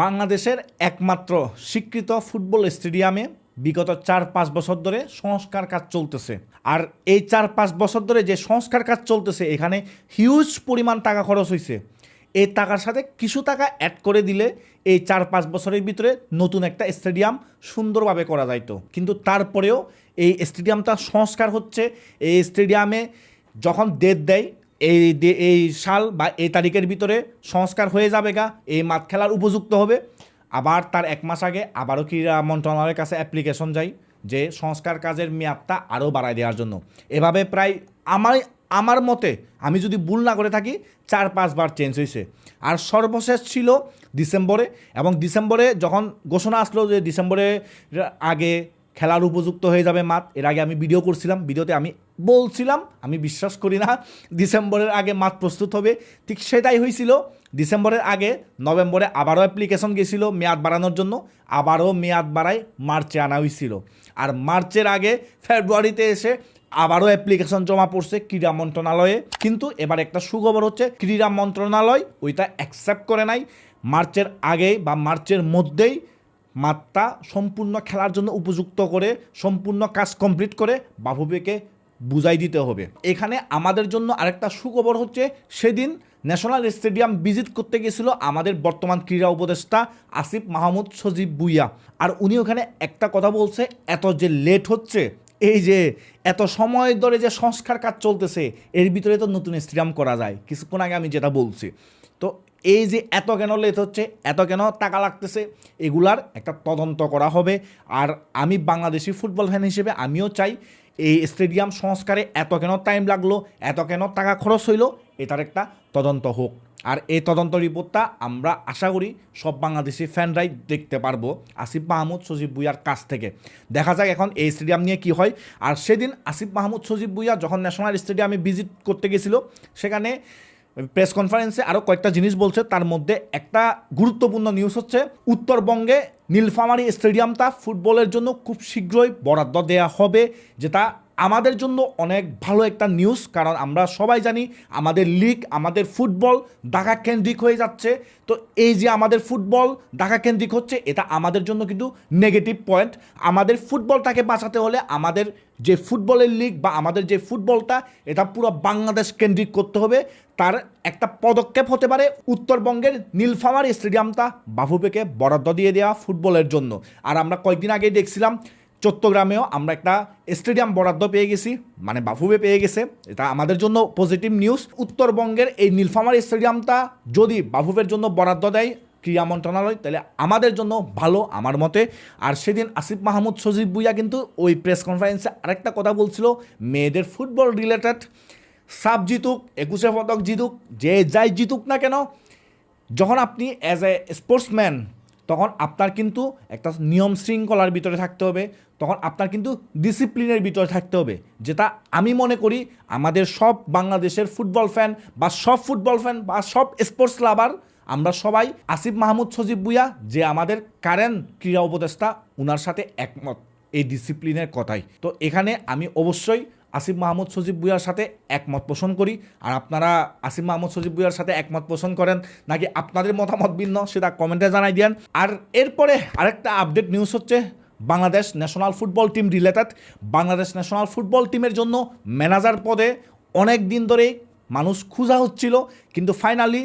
বাংলাদেশের একমাত্র স্বীকৃত ফুটবল স্টেডিয়ামে বিগত চার পাঁচ বছর ধরে সংস্কার কাজ চলতেছে। আর এই চার পাঁচ বছর ধরে যে সংস্কার কাজ চলতেছে, এখানে হিউজ পরিমাণ টাকা খরচ হয়েছে এই টাকার সাথে কিছু টাকা অ্যাড করে দিলে এই চার পাঁচ বছরের ভিতরে নতুন একটা স্টেডিয়াম সুন্দরভাবে করা যাইতো। কিন্তু তারপরেও এই স্টেডিয়ামটা সংস্কার হচ্ছে। এই স্টেডিয়ামে যখন ডেট দেয় এই এই সাল বা এই তারিখের ভিতরে সংস্কার হয়ে যাবে গা, এই মাঠ খেলার উপযুক্ত হবে। আবার তার এক মাস আগে আবারও ক্রীড়া মন্ত্রণালয়ের কাছে অ্যাপ্লিকেশন যাই যে সংস্কার কাজের মেয়াদটা আরও বাড়ায় দেওয়ার জন্য। এভাবে প্রায় আমার আমার মতে আমি যদি ভুল না করে থাকি, চার পাঁচবার চেঞ্জ হয়েছে। আর সর্বশেষ ছিল ডিসেম্বরে এবং ডিসেম্বরে যখন ঘোষণা আসলো যে ডিসেম্বরে আগে খেলার উপযুক্ত হয়ে যাবে মাঠ। এর আগে আমি ভিডিও করছিলাম ভিডিওতে আমি বলছিলাম, আমি বিশ্বাস করি না, ডিসেম্বরের আগে মাঠ প্রস্তুত হবে। ঠিক সেটাই হয়েছিল। ডিসেম্বরের আগে নভেম্বরে আবারও অ্যাপ্লিকেশন গেছিল মেয়াদ বাড়ানোর জন্য। আবারও মেয়াদ বাড়ায় মার্চে আনা হয়েছিল। আর মার্চের আগে ফেব্রুয়ারিতে এসে আবারও অ্যাপ্লিকেশন জমা পড়ছে ক্রীড়া মন্ত্রণালয়ে। কিন্তু এবার একটা সুখবর হচ্ছে, ক্রীড়া মন্ত্রণালয় ওইটা অ্যাকসেপ্ট করে নাই। মার্চের আগেই বা মার্চের মধ্যেই মাঠটা সম্পূর্ণ খেলার জন্য উপযুক্ত করে, সম্পূর্ণ কাজ কমপ্লিট করে বাফুবেকে বুঝাই দিতে হবে। এখানে আমাদের জন্য আরেকটা সুখবর হচ্ছে, সেদিন ন্যাশনাল স্টেডিয়াম ভিজিট করতে গেছিল আমাদের বর্তমান ক্রীড়া উপদেষ্টা আসিফ মাহমুদ সজীব বুইয়া আর উনি ওখানে একটা কথা বলছে, এত যে লেট হচ্ছে, এই যে এত সময় ধরে যে সংস্কার কাজ চলতেছে, এর ভিতরে তো নতুন স্টেডিয়াম করা যায়। কিছুক্ষণ আগে আমি যেটা বলছি। তো এই যে এত কেন লেট হচ্ছে, এত কেন টাকা লাগতেছে, এগুলার একটা তদন্ত করা হবে। আর আমি বাংলাদেশি ফুটবল ফ্যান হিসেবে আমিও চাই এই স্টেডিয়াম সংস্কারে এত কেন টাইম লাগল, এত কেন টাকা খরচ হইল, এটার একটা তদন্ত হোক। আর এই তদন্ত রিপোর্টটা আমরা আশা করি সব বাংলাদেশি ফ্যানরাই দেখতে পারব, আসিফ মাহমুদ, সজীব বুইয়ার কাছ থেকে। দেখা যাক এখন এই স্টেডিয়াম নিয়ে কি হয়। আর সেদিন আসিফ মাহমুদ, সজীব বুইয়া যখন ন্যাশনাল স্টেডিয়ামে ভিজিট করতে গেছিল, সেখানে প্রেস কনফারেন্সে আরও কয়েকটা জিনিস বলছে। তার মধ্যে একটা গুরুত্বপূর্ণ নিউজ হচ্ছে, উত্তরবঙ্গে নীলফামারী স্টেডিয়ামটা ফুটবলের জন্য খুব শীঘ্রই বরাদ্দ দেয়া হবে, যেটা আমাদের জন্য অনেক ভালো একটা নিউজ কারণ আমরা সবাই জানি আমাদের লিগ আমাদের ফুটবল ঢাকা কেন্দ্রিক হয়ে যাচ্ছে। তো এই যে আমাদের ফুটবল ঢাকা কেন্দ্রিক হচ্ছে, এটা আমাদের জন্য কিন্তু নেগেটিভ পয়েন্ট আমাদের ফুটবলটাকে বাঁচাতে হলে আমাদের যে ফুটবলের লিগ বা আমাদের যে ফুটবলটা এটা পুরো বাংলাদেশ কেন্দ্রিক করতে হবে। তার একটা পদক্ষেপ হতে পারে উত্তরবঙ্গের নীলফামার স্টেডিয়ামটা বাফুপেকে বরাদ্দ দিয়ে দেওয়া ফুটবলের জন্য। আর আমরা কয়েকদিন আগেই দেখছিলাম চট্টগ্রামেও আমরা একটা স্টেডিয়াম বরাদ্দ পেয়ে গেছি মানে বাফুবে পেয়ে গেছে। এটা আমাদের জন্য পজিটিভ নিউজ উত্তরবঙ্গের এই নীলফামার স্টেডিয়ামটা যদি বাফুবের জন্য বরাদ্দ দেয় ক্রীড়া মন্ত্রণালয়, তাহলে আমাদের জন্য ভালো আমার মতে। আর সেদিন আসিফ মাহমুদ, সজিব বুইয়া কিন্তু ওই প্রেস কনফারেন্সে আরেকটা কথা বলছিল, মেয়েদের ফুটবল রিলেটেড সাব জিতুক, একুশে পদক জিতুক, যে যাই জিতুক না কেন, যখন আপনি অ্যাজ এ স্পোর্টসম্যান তখন আপনার কিন্তু একটা নিয়ম শৃঙ্খলার ভিতরে থাকতে হবে। তখন আপনার কিন্তু ডিসিপ্লিনের ভিতরে থাকতে হবে। যেটা আমি মনে করি আমাদের সব বাংলাদেশের ফুটবল ফ্যান বা সব ফুটবল ফ্যান বা সব স্পোর্টস লাভার আমরা সবাই আসিফ মাহমুদ, সজীব বুইয়া যে আমাদের কারেন্ট ক্রীড়া উপদেষ্টা, উনার সাথে একমত এই ডিসিপ্লিনের কথাই। তো এখানে আমি অবশ্যই আসিফ মাহমুদ, সজীব বুয়ার সাথে একমত পোষণ করি। আর আপনারা আসিফ মাহমুদ, সজীব বুয়ার সাথে একমত পোষণ করেন নাকি আপনাদের মতামত ভিন্ন, সেটা কমেন্টে জানাই দেন আর এরপরে আরেকটা আপডেট নিউজ হচ্ছে Bangladesh national football team related. Bangladesh national football টিমের জন্য ম্যানেজার পদে অনেক দিন ধরেই মানুষ খোঁজা হচ্ছিল, কিন্তু ফাইনালি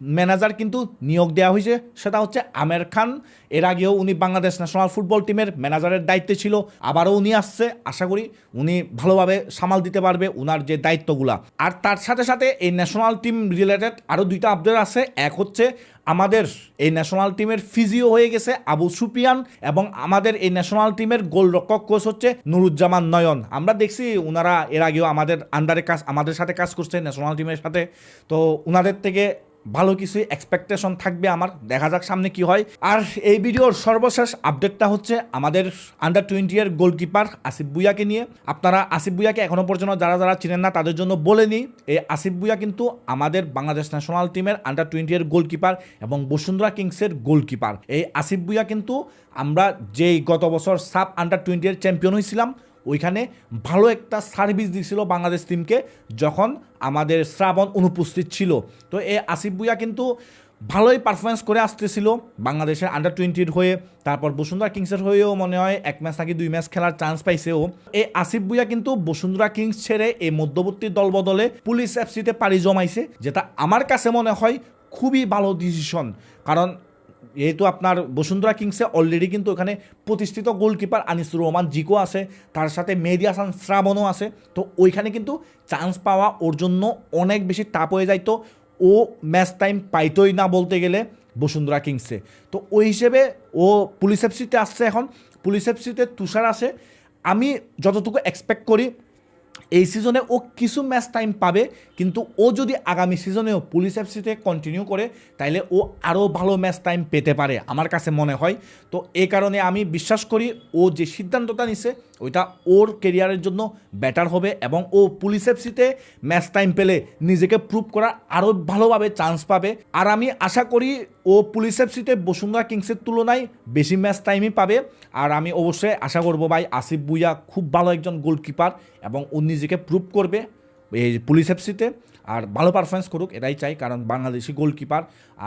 ম্যানেজার কিন্তু নিয়োগ দেওয়া হয়েছে। সেটা হচ্ছে আমের খান। এর আগেও উনি বাংলাদেশ ন্যাশনাল ফুটবল টিমের ম্যানেজারের দায়িত্বে ছিল। আবারও উনি আসছে। আশা করি উনি ভালোভাবে সামাল দিতে পারবে উনার যে দায়িত্বগুলা। আর তার সাথে সাথে এই ন্যাশনাল টিম রিলেটেড আরও দুইটা আপডেট আছে। এক হচ্ছে আমাদের এই ন্যাশনাল টিমের ফিজিও হয়ে গেছে আবু সুপিয়ান এবং আমাদের এই ন্যাশনাল টিমের গোলরক্ষক কোচ হচ্ছে নুরুজ্জামান নয়ন। আমরা দেখছি ওনারা এর আগেও আমাদের আন্ডারে কাজ আমাদের সাথে কাজ করছে ন্যাশনাল টিমের সাথে। তো ওনাদের থেকে ভালো কিছু এক্সপেকটেশন থাকবে আমার। দেখা যাক সামনে কি হয়। আর এই ভিডিওর সর্বশেষ আপডেটটা হচ্ছে আমাদের আন্ডার টোয়েন্টি এর গোলকিপার আসিফ বুইয়াকে নিয়ে। আপনারা আসিফ বুইয়াকে এখনও পর্যন্ত যারা যারা চিনেন না, তাদের জন্য বলে নিই, এই আসিফ বুইয়া কিন্তু আমাদের বাংলাদেশ ন্যাশনাল টিমের আন্ডার টোয়েন্টি এর গোলকিপার এবং বসুন্ধরা কিংসের গোলকিপার এই আসিফ বুইয়া কিন্তু আমরা যেই গত বছর সাব আন্ডার টোয়েন্টি এর চ্যাম্পিয়ন হয়েছিলাম ওইখানে ভালো একটা সার্ভিস দিছিল বাংলাদেশ টিমকে যখন আমাদের শ্রাবণ অনুপস্থিত ছিল। তো এই আসিফ ভুইয়া কিন্তু ভালোই পারফরমেন্স করে আসতেছিল বাংলাদেশের আন্ডার টোয়েন্টির হয়ে। তারপর বসুন্ধরা কিংসের হয়েও মনে হয় এক ম্যাচ নাকি দুই ম্যাচ খেলার চান্স পাইছে ও। এই আসিফ ভুইয়া কিন্তু বসুন্ধরা কিংস ছেড়ে এই মধ্যবর্তী দল বদলে পুলিশ এফসিতে পাড়ি জমাইছে, যেটা আমার কাছে মনে হয় খুবই ভালো ডিসিশন কারণ যেহেতু আপনার বসুন্ধরা কিংসে অলরেডি কিন্তু ওখানে প্রতিষ্ঠিত গোলকিপার আনিসুর রহমান জিকো আছে, তার সাথে মেহেদি হাসান শ্রাবণও আছে। তো ওইখানে কিন্তু চান্স পাওয়া ওর জন্য অনেক বেশি টাপ হয়ে যাইতো ও ম্যাচ টাইম পাইতোই না বলতে গেলে বসুন্ধরা কিংসে। তো ওই হিসেবে ও পুলিশ এফসিতে আসছে এখন। পুলিশ এফসিতে তুষার আছে আমি যতটুকু এক্সপেক্ট করি এই সিজনে ও কিছু ম্যাচ টাইম পাবে, কিন্তু ও যদি আগামী সিজনেও পুলিশ এফসিতে কন্টিনিউ করে, তাইলে ও আরও ভালো ম্যাচ টাইম পেতে পারে, আমার কাছে মনে হয়। তো এই কারণে আমি বিশ্বাস করি ও যে সিদ্ধান্তটা নিছে ওইটা ওর কেরিয়ারের জন্য বেটার হবে এবং ও পুলিশ এফসিতে ম্যাচ টাইম পেলে নিজেকে প্রুভ করার আরও ভালোভাবে চান্স পাবে। আর আমি আশা করি ও পুলিশ এফসিতে বসুন্ধরা কিংসের তুলনায় বেশি ম্যাচ টাইমই পাবে। আর আমি অবশ্যই আশা করব ভাই, আসিফ বুইয়া খুব ভালো একজন গোলকিপার এবং ও নিজেকে প্রুভ করবে এই পুলিশ এফসিতে আর ভালো পারফরমেন্স করুক, এটাই চাই, কারণ বাংলাদেশি গোলকিপার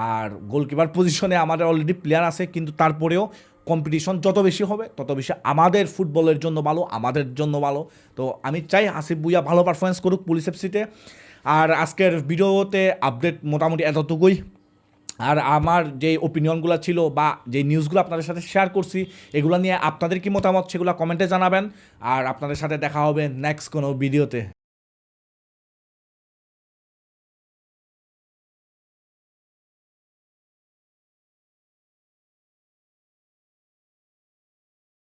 আর গোলকিপার পজিশনে আমাদের অলরেডি প্লেয়ার আছে, কিন্তু তারপরেও কম্পিটিশন যত বেশি হবে, তত বেশি আমাদের ফুটবলের জন্য ভালো, আমাদের জন্য ভালো। তো আমি চাই আসিফ বুইয়া ভালো পারফরমেন্স করুক পুলিশ এফসিতে আর আজকের ভিডিওতে আপডেট মোটামুটি এতটুকুই। আর আমার যে ওপিনিয়নগুলো ছিল বা যে নিউজগুলো আপনাদের সাথে শেয়ার করছি, এগুলো নিয়ে আপনাদের কি মতামত, সেগুলো কমেন্টে জানাবেন। আর আপনাদের সাথে দেখা হবে নেক্সট কোনো ভিডিওতে